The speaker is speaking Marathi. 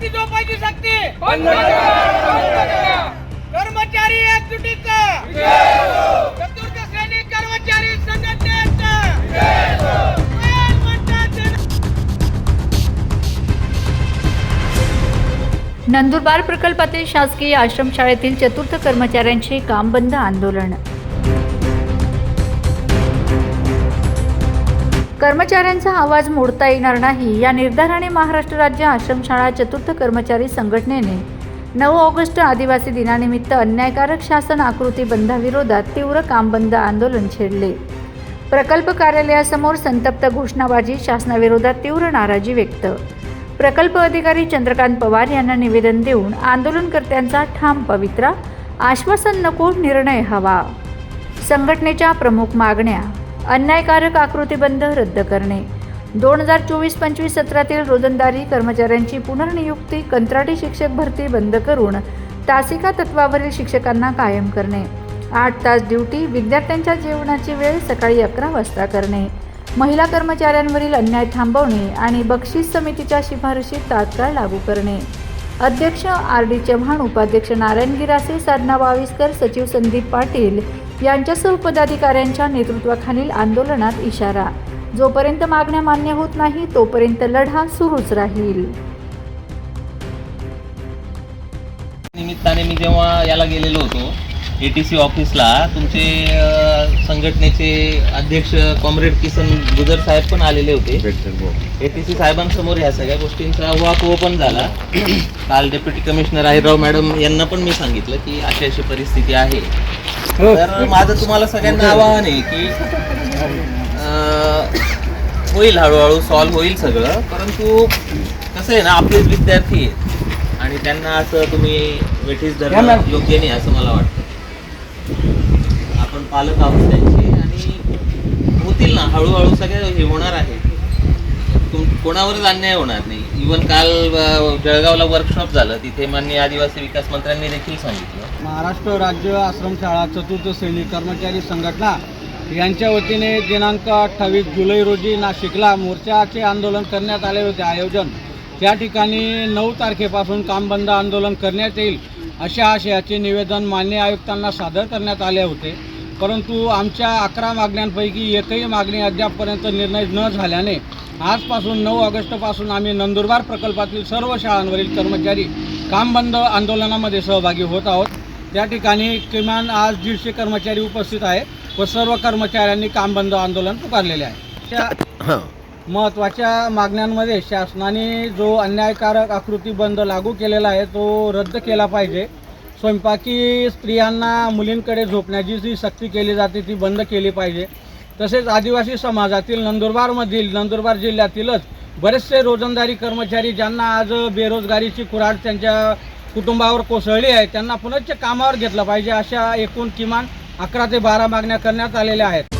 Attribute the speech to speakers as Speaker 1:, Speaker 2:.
Speaker 1: सक्ती झोपायची सक्ती कर्मचारी एकजुटीचा चतुर्थ श्रेणी कर्मचारी संघटनेचा
Speaker 2: नंदुरबार प्रकल्पातील शासकीय आश्रमशाळेतील चतुर्थ कर्मचाऱ्यांचे काम बंद आंदोलन. कर्मचाऱ्यांचा आवाज मोडता येणार नाही. या निर्धाराने महाराष्ट्र राज्य आश्रमशाळा चतुर्थ कर्मचारी संघटनेने नऊ ऑगस्ट आदिवासी दिनानिमित्त अन्यायकारक शासन आकृती बंधाविरोधात तीव्र काम बंद आंदोलन छेडले. प्रकल्प कार्यालयासमोर संतप्त घोषणाबाजी शासनाविरोधात तीव्र नाराजी व्यक्त. प्रकल्प अधिकारी चंद्रकांत पवार यांना निवेदन देऊन आंदोलनकर्त्यांचा ठाम पवित्रा आश्वासन नको निर्णय हवा. संघटनेच्या प्रमुख मागण्या अन्यायकारक आकृतीबंध रद्द करणे. दोन हजार चोवीस पंचवीस सत्रातील रोजंदारी कर्मचाऱ्यांची पुनर्नियुक्ती कंत्राटी शिक्षक भरती बंद करून तासिका तत्वावरील शिक्षकांना कायम करणे. आठ तास ड्युटी विद्यार्थ्यांच्या जेवणाची वेळ सकाळी अकरा वाजता करणे. महिला कर्मचाऱ्यांवरील अन्याय थांबवणे आणि बक्षीस समितीच्या शिफारशी तात्काळ लागू करणे. अध्यक्ष आर डी चव्हाण उपाध्यक्ष नारायण गिरासे साधना बावीसकर सचिव संदीप पाटील यांच्यासह पदाधिकाऱ्यांच्या नेतृत्वाखालील आंदोलनात इशारा. जोपर्यंत मागण्या मान्य होत नाही तोपर्यंत लढा सुरूच राहील.
Speaker 3: निमित्ताने मी जेव्हा याला गेलेलो होतो ए टी सी ऑफिसला तुमचे अ, संघटनेचे अध्यक्ष कॉम्रेड किसन गुजर साहेब पण आलेले होते. ए टी सी साहेबांसमोर ह्या सगळ्या गोष्टींचा उहापोह पण झाला. काल डेप्युटी कमिशनर अहिरराव मॅडम यांना पण मी सांगितलं की अशी अशी परिस्थिती आहे. तर माझं तुम्हाला सगळ्यांना आवाहन आहे की अ, होईल हळूहळू सॉल्व्ह होईल सगळं. परंतु कसं आहे ना आपलेच विद्यार्थी आहेत. आणि त्यांना असं तुम्ही वेठीस धरणं योग्य नाही असं मला वाटतं. आपण पालक आहोत त्यांचे आणि होतील ना हळूहळू सगळे हे होणार आहे. तुम कोणावरच अन्याय होणार नाही. इवन काल जळगावला वर्कशॉप झालं तिथे माननीय आदिवासी विकास मंत्र्यांनी देखील सांगितलं.
Speaker 4: महाराष्ट्र राज्य आश्रमशाळा चतुर्थ श्रेणी कर्मचारी संघटना यांच्या वतीने दिनांक अठ्ठावीस जुलै रोजी नाशिकला मोर्चाचे आंदोलन करण्यात आले होते. आयोजन. त्या ठिकाणी नऊ तारखेपासून काम बंद आंदोलन करण्यात येईल. अशा आशयाचे निवेदन मान्य आयुक्तांना सादर करण्यात आले होते. परंतु आमच्या अकरा मागण्यांपैकी एकही मागणी अद्यापपर्यंत निर्णय न झाल्याने आजपासून नऊ ऑगस्टपासून आम्ही नंदुरबार प्रकल्पातील सर्व शाळांवरील कर्मचारी काम बंद आंदोलनामध्ये सहभागी होत आहोत. त्या ठिकाणी किमान आज दीडशे कर्मचारी उपस्थित आहे व सर्व कर्मचाऱ्यांनी काम बंद आंदोलन पुकारलेले आहे. त्या महत्त्वाच्या मागण्यांमध्ये शासनाने जो अन्यायकारक आकृती बंद लागू केलेला आहे तो रद्द केला पाहिजे. स्वयंपाकी स्त्रियांना मुलींकडे झोपण्याची जी सक्ती केली जाते ती बंद केली पाहिजे. तसेच आदिवासी समाजातील नंदुरबारमधील नंदुरबार जिल्ह्यातीलच बरेचसे रोजंदारी कर्मचारी ज्यांना आज बेरोजगारीची कुराड त्यांच्या कुटुंबावर कोसळली आहे त्यांना पुनश्च कामावर घेतलं पाहिजे अशा एकूण किमान अकरा ते बारा मागण्या करण्यात आलेल्या आहेत.